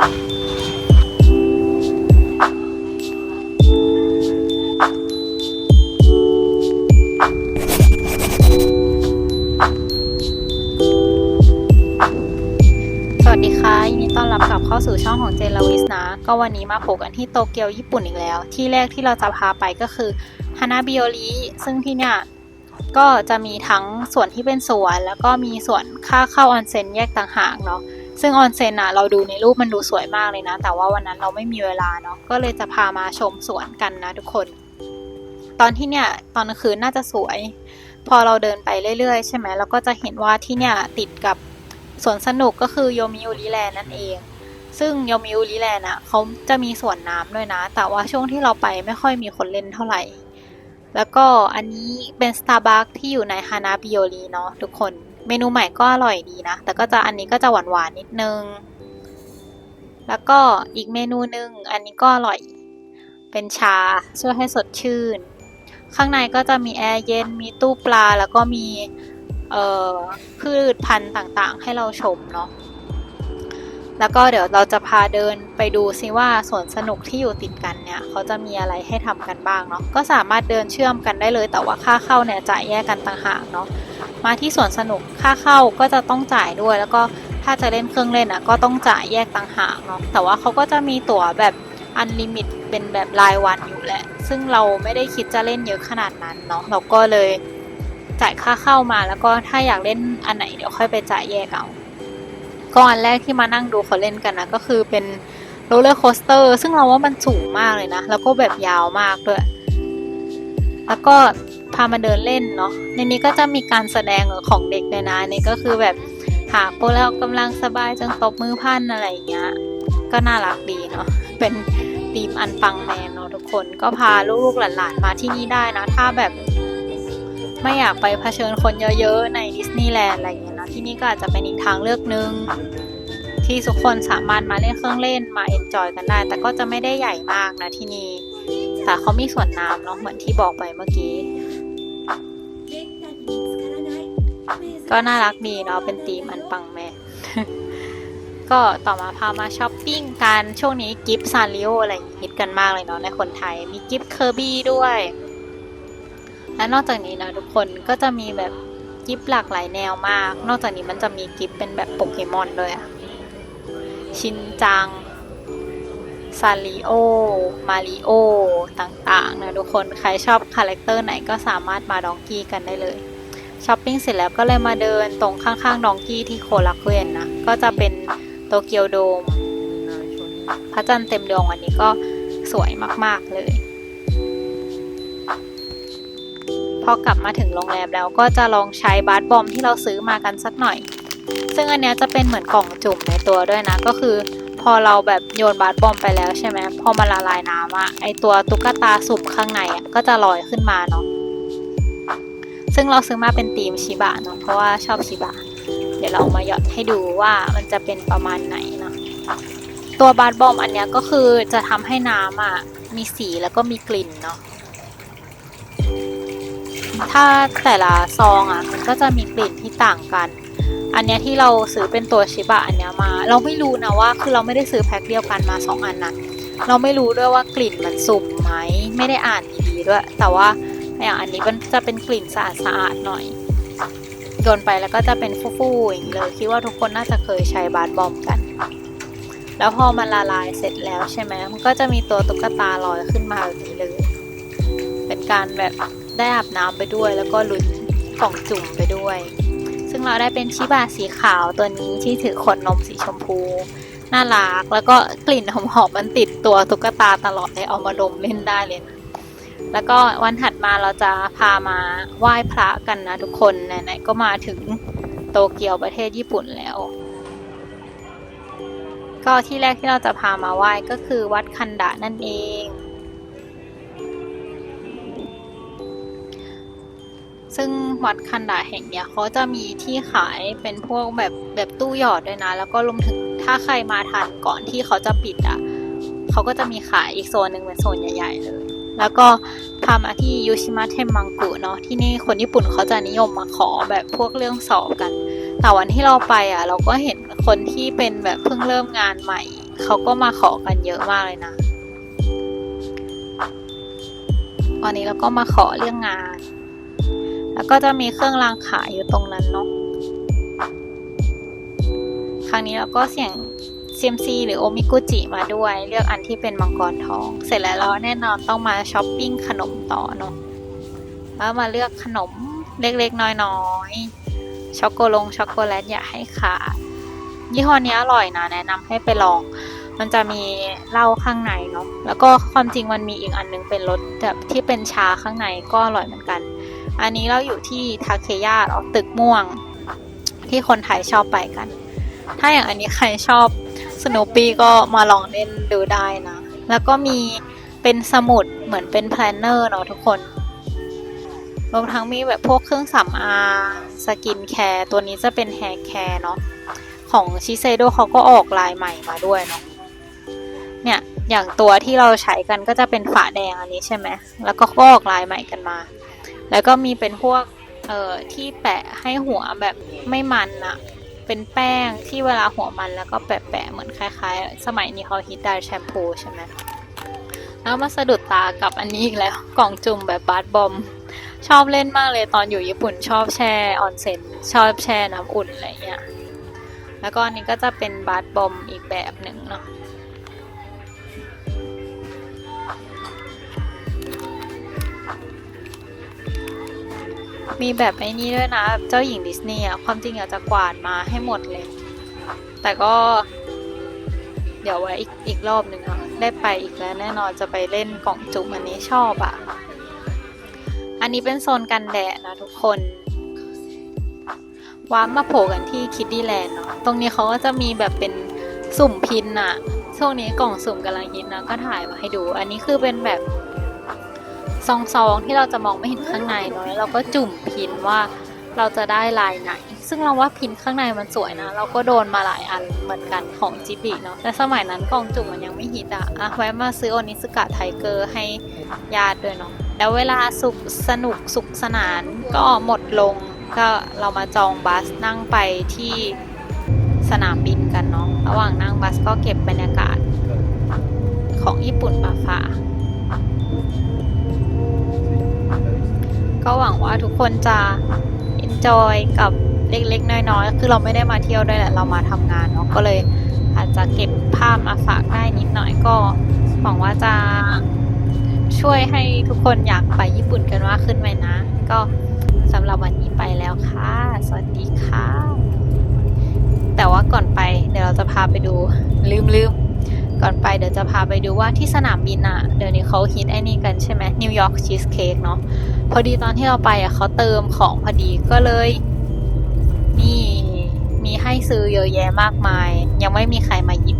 สวัสดีค่ะยินดีต้อนรับกลับเข้าสู่ช่องของเจนลาวิสนะ ก็วันนี้มาโผกันที่โตเกียวญี่ปุ่นอีกแล้ว ที่แรกที่เราจะพาไปก็คือฮานาบิโอริซึ่งที่เนี่ยก็จะมีทั้งส่วนที่เป็นสวน แล้วก็มีส่วนค่าเข้าออนเซ็นแยกต่างหากเนาะ ซึ่งออนเซ็นอะเราดูในรูปมันดูสวยมากเลยนะ แต่ว่าวันนั้นเราไม่มีเวลาเนาะก็เลยจะพามาชมสวนกันนะทุกคน ตอนที่เนี่ยตอนกลางคืนน่าจะสวย พอเราเดินไปเรื่อยๆ ใช่ไหมเราก็จะเห็นว่าที่เนี่ยติดกับสวนสนุกก็คือโยมิอุริแลนนั่นเอง ซึ่งโยมิอุริแลน่ะเขาจะมีสวนน้ำด้วยนะ แต่ว่าช่วงที่เราไปไม่ค่อยมีคนเล่นเท่าไหร่ แล้วก็อันนี้เป็น Starbucks ที่อยู่ในฮานาบิโอริเนาะทุกคน เมนูใหม่ก็อร่อยดีนะ แต่ก็จะอันนี้ก็จะหวานหวานๆนิดนึง แล้วก็อีกเมนูหนึ่งอันนี้ก็อร่อย เป็นชาช่วยให้สดชื่น ข้างในก็จะมีแอร์เย็น มีตู้ปลา แล้วก็มีพืชพันธุ์ต่างๆ ให้เราชมเนาะ แล้วก็เดี๋ยวเราจะพาเดินไปดูซิว่าสวนสนุกที่อยู่ติดกันเนี่ยเขาจะมีอะไรให้ทำกันบ้างเนาะ ก็สามารถเดินเชื่อมกันได้เลย แต่ว่าค่าเข้าเนี่ยจ่ายแยกกันต่างหากเนาะ มาที่สวนสนุกค่าเข้าก็จะต้องจ่ายด้วย แล้วก็ถ้าจะเล่นเครื่องเล่นอะก็ต้องจ่ายแยกต่างหากเนาะแต่ว่าเขาก็จะมีตั๋วแบบอันลิมิตเป็นแบบรายวันอยู่แหละ ซึ่งเราไม่ได้คิดจะเล่นเยอะขนาดนั้นเนาะเราก็เลยจ่ายค่าเข้ามาแล้วก็ถ้าอยากเล่นอันไหนเดี๋ยวค่อยไปจ่ายแยกเอาก็อันแรกที่มานั่งดูเขาเล่นกันนะก็คือเป็นโรลเลอร์โคสเตอร์ซึ่งเราว่ามันสูงมากเลยนะ แล้วก็แบบยาวมากด้วย แล้วก็ามาเดินเล่นเนาะในนี้ก็จะมีการแสดงของเด็กเลยนะนี่ก็คือแบบหากพวกเรากำลังสบายจนตบมือพันอะไรอย่างเงี้ยก็น่ารักดีเนาะเป็นทีมอันปังแมนเนาะทุกคนก็พาลูกๆหลานๆมาที่นี่ได้นะ ถ้าแบบไม่อยากไปเผชิญคนเยอะๆในดิสนีย์แลนด์อะไรอย่างเงี้ยเนาะที่นี่ก็อาจจะเป็นอีกทางเลือกหนึ่งที่ทุกคนสามารถมาเล่นเครื่องเล่นมาเอนจอยกันได้ แต่ก็จะไม่ได้ใหญ่มากนะที่นี่แต่เขามีสวนน้ำเนาะเหมือนที่บอกไปเมื่อกี้ ก็น่ารักดีเนาะเป็นธีมันปังแม่ ก็ต่อมาพามาช้อปปิ้งกันช่วงนี้กิฟซาริโออะไรฮิตกันมากเลยเนาะในคนไทยมีกิฟเคอร์บี้ด้วย และนอกจากนี้นะทุกคนก็จะมีแบบกิฟหลากหลายแนวมาก นอกจากนี้มันจะมีกิฟเป็นแบบโปเกมอนด้วยอะชินจัง ซาริโอ มาริโอ ต่างๆ นะทุกคน ใครชอบคาแรคเตอร์ไหนก็สามารถมาดองกี้กันได้เลยช้อปปิ้งเสร็จแล้วก็เลยมาเดินตรงข้างๆดองกี้ที่โคลักเวนนะ ก็จะเป็นโตเกียวโดม พระจันทร์เต็มดวงวันนี้ก็สวยมากๆเลย พอกลับมาถึงโรงแรมแล้วก็จะลองใช้บาสบอมที่เราซื้อมากันสักหน่อย ซึ่งอันนี้จะเป็นเหมือนกล่องจุ่มในตัวด้วยนะ ก็คือ พอเราแบบโยนบาสบอมไปแล้วใช่ไหมพอมันละลายน้ำอะไอตัวตุ๊กตาสุ่มข้างในอะก็จะลอยขึ้นมาเนาะซึ่งเราซื้อมาเป็นธีมชิบะเนาะเพราะว่าชอบชิบะ เดี๋ยวเรามาหยอดให้ดูว่ามันจะเป็นประมาณไหนเนาะตัวบาสบอมอันเนี้ยก็คือจะทำให้น้ำอะมีสีแล้วก็มีกลิ่นเนาะถ้าแต่ละซองอะมันก็จะมีกลิ่นที่ต่างกัน อันเนี้ยที่เราซื้อเป็นตัวชิบะอันเนี้ยมา เราไม่รู้นะว่าคือเราไม่ได้ซื้อแพ็คเดียวกันมาสองอันนะเราไม่รู้ด้วยว่ากลิ่นมันสุ่มไหมไม่ได้อ่านดีๆด้วย แต่ว่าอย่างอันนี้มันจะเป็นกลิ่นสะอาดสะอาดๆหน่อยโยนไปแล้วก็จะเป็นฟู่ๆอย่างเลยคิดว่าทุกคนน่าจะเคยใช้บาสบอมกัน แล้วพอมันละลายเสร็จแล้วใช่ไหมมันก็จะมีตัวตุ๊กตาลอยขึ้นมาแบบนี้เลย เป็นการแบบได้อาบน้ำไปด้วยแล้วก็ลุ้นกล่องจุ่มไปด้วย งเราได้เป็นชิบาสีขาวตัวนี้ที่ถือขวดนมสีชมพู น่ารัก แล้วก็กลิ่นหอมๆมันติดตัวตุ๊กตาตลอดเลยเอามาดมเล่นได้เลยนะแล้วก็วันถัดมาเราจะพามาไหว้พระกันนะทุกคนไหนๆก็มาถึงโตเกียวประเทศญี่ปุ่นแล้ว ก็ที่แรกที่เราจะพามาไหว้ก็คือวัดคันดะนั่นเอง ซึ่งวัดคันดะแห่งเนี้ยเขาจะมีที่ขายเป็นพวกแบบแบบตู้หยอดด้วยนะ แล้วก็รวมถึงถ้าใครมาทันก่อนที่เขาจะปิดอะเขาก็จะมีขายอีกโซนหนึ่งเป็นโซนใหญ่ๆเลย แล้วก็พามาที่ยูชิมะเทมมังกุเนาะที่นี่คนญี่ปุ่นเขาจะนิยมมาขอแบบพวกเรื่องสอบกัน แต่วันที่เราไปอะ เราก็เห็นคนที่เป็นแบบเพิ่งเริ่มงานใหม่ เขาก็มาขอกันเยอะมากเลยนะวันนี้เราก็มาขอเรื่องงาน แล้วก็จะมีเครื่องรางขายอยู่ตรงนั้นเนาะครั้งนี้เราก็เสี่ยง CMC หรือโอมิกุจิมาด้วย เลือกอันที่เป็นมังกรทอง เสร็จแล้วเราแน่นอนต้องมาช้อปปิ้งขนมต่อเนาะแล้วมาเลือกขนมเล็กๆ น้อยๆ ช็อกโกลงช็อกโกแลตอย่าให้ขาดยี่ห้อนี้อร่อยนะ แนะนำให้ไปลอง มันจะมีเหล้าข้างในเนาะแล้วก็ความจริงมันมีอีกอันนึงเป็นรสแบบที่เป็นชาข้างในก็อร่อยเหมือนกัน อันนี้เราอยู่ที่ทาเคยะเนาตึกม่วง ที่คนไทยชอบไปกัน ถ้าอย่างอันนี้ใครชอบสโนปี้ก็มาลองเล่นดูได้นะ แล้วก็มีเป็นสมุดเหมือนเป็นแพลนเนอร์เนาะทุกคน รวมทั้งมีแบบพวกเครื่องสำอางสกินแคร์ตัวนี้จะเป็นแฮร์แคร์เนาะของชิเซโดเขาก็ออกลายใหม่มาด้วยเนาะเนี่ยอย่างตัวที่เราใช้กันก็จะเป็นฝาแดงอันนี้ใช่ไหมแล้วก็ก็ออกลายใหม่กันมา แล้วก็มีเป็นพวกเอ่อที่แปะให้หัวแบบไม่มันอะเป็นแป้งที่เวลาหัวมันแล้วก็แปะๆเหมือนคล้าย ๆ สมัยนี้เขาฮิตได้แชมพูใช่ไหมแล้วมาสะดุดตากับอันนี้อีกแล้วกล่องจุ่มแบบบาร์บอม ชอบเล่นมากเลยตอนอยู่ญี่ปุ่นชอบแช่ออนเซ็นชอบแช่น้ำอุ่นอะไรเงี้ยแล้วก็อันนี้ก็จะเป็นบาร์บอมอีกแบบหนึ่งเนาะ มีแบบไอ้นี้ด้วยนะ เจ้าหญิงดิสนีย์อะความจริงอยากจะกวาดมาให้หมดเลย แต่ก็ เดี๋ยวไว้อีกอีกรอบหนึ่งเนาะได้ไปอีกแล้วแน่นอนจะไปเล่นกล่องจุ่มอันนี้ชอบอะอันนี้เป็นโซนกันแดดนะทุกคนว้ามาโผล่กันที่คิดดี้แลนด์เนาะตรงนี้เขาก็จะมีแบบเป็นสุ่มพินอะช่วงนี้กล่องสุ่มกำลังฮิตนะก็ถ่ายมาให้ดู อันนี้คือเป็นแบบ ซองๆที่เราจะมองไม่เห็นข้างในเนาะเราก็จุ่มพินว่าเราจะได้ลายไหน ซึ่งเราว่าพินข้างในมันสวยนะ เราก็โดนมาหลายอันเหมือนกันของจิบิเนาะแต่สมัยนั้นกล่องจุ่มมันยังไม่ฮิตอะอะแวะมาซื้อโอนิสกะไทเกอร์ให้ญาติด้วยเนาะแล้วเวลาสุขสนุกสุขสนานก็หมดลงก็เรามาจองบัสนั่งไปที่สนามบินกันเนาะระหว่างนั่งบัสก็เก็บบรรยากาศของญี่ปุ่นมาฝาก ก็หวังว่าทุกคนจะ enjoy กับเล็ก ๆ น้อย ๆ คือเราไม่ได้มาเที่ยวด้วยแหละ เรามาทำงานเนาะ ก็เลยอาจจะเก็บภาพมาฝากได้นิดหน่อยก็ หวังว่าจะช่วยให้ทุกคนอยากไปญี่ปุ่นกันมากขึ้นไหมนะ ก็สำหรับวันนี้ไปแล้วค่ะ สวัสดีค่ะ แต่ว่าก่อนไปเดี๋ยวเราจะพาไปดูลืมลืมก่อนไปเดี๋ยวจะพาไปดูว่าที่สนามบินอะเดี๋ยวนี้เขาฮิตไอ้นี่กันใช่ไหมนิวยอร์กชีสเค้กเนาะ พอดีตอนที่เราไปอะเขาเติมของพอดีก็เลย นี่มีให้ซื้อเยอะแยะมากมาย ยังไม่มีใครมาหยิบ